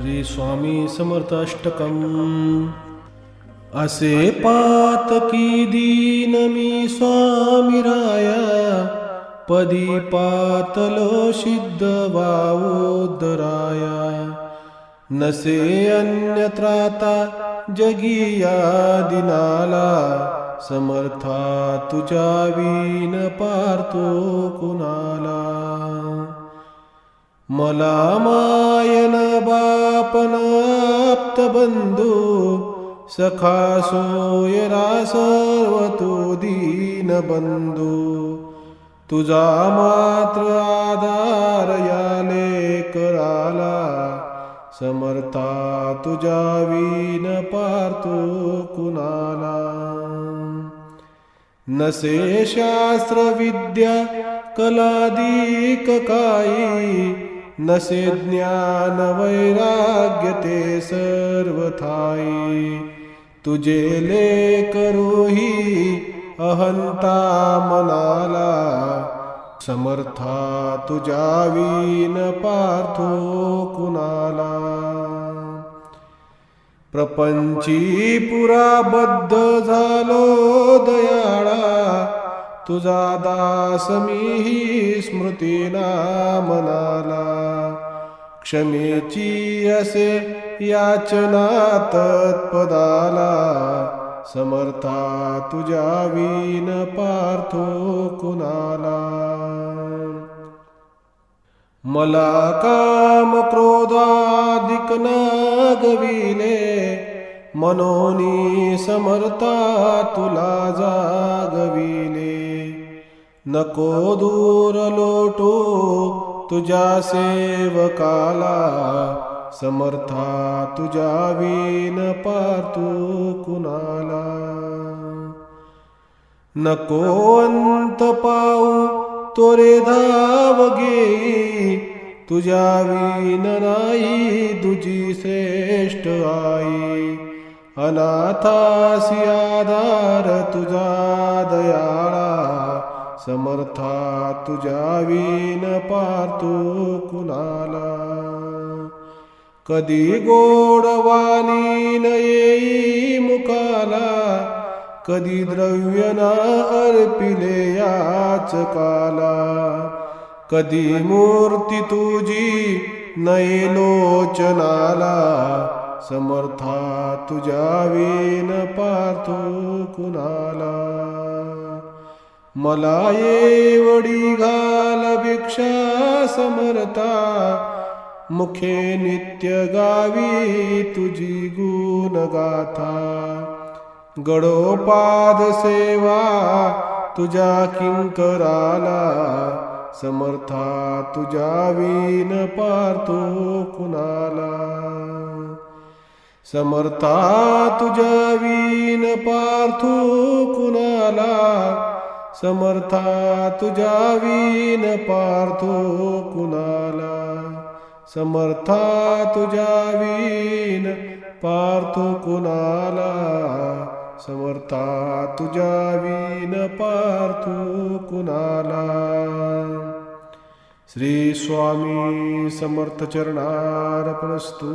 श्री स्वामी समर्थ असे असे पातकी दीन मी स्वामी राया पदी पातलो सिद्ध वावोदराया। नसे अन्यत्राता जगी या दिनाला समर्था तुझ्या वीन पार्थो कुणाला। मला मायन बापन आप्त बंधू सखा सोयरा सर्व तो दीन बंधू. तुझा मात्र आधार याले कराला समर्था तुझ्या वीन पार्थू कुणाला. नसे शास्त्र विद्या कलादिक काही नसे ज्ञान वैराग्य ते सर्व थाई तुझे ले करूही अहंता मनाला समर्था तुझ्या वीन पार्थो कुणाला. प्रपंची पुराबद्ध झालो दयाळा तुझा दास मीही स्मृतीना मनाला क्षमेची असे याचना तत्पदाला. समर्था तुझ्या वीन पार्थो कुणाला. मला काम क्रोधादिक नागविले. मनोनी समर्था तुला जागविले. नको दूर लोटो तुझ्या सेवकाला समर्था तुझ्या वीन पातू कुणाला. नको अंत पाऊ तोरे धाव घेई तुझ्या वीन नाही तुझी श्रेष्ठ आई. अनाथासी आधार तुझा दया समर्था तुझ्या विन पार्थो कुणाला? कधी गोडवाणी न येई मुखाला? कधी द्रव्य ना अर्पिले याच काला कधी मूर्ती तुझी नये लोचनाला? समर्था तुझ्या विन पार्थो कुणाला? मला येवडी घाल भिक्षा समरता मुखे नित्य गावी तुझी गुण गाथा. गडोपाद सेवा तुझ्या किंकराला समर्था तुझ्या वीन पार्थो कुणाला. समर्था तुझ्या वीन पार्थो कुणाला समर्था तुझ्या विन पार्थो कुणाला? समर्था तुझ्या विन पार्थो कुणाला? समर्था तुझ्या विन पार्थो कुणाला? श्री स्वामी समर्थ चरणार्पणस्तु.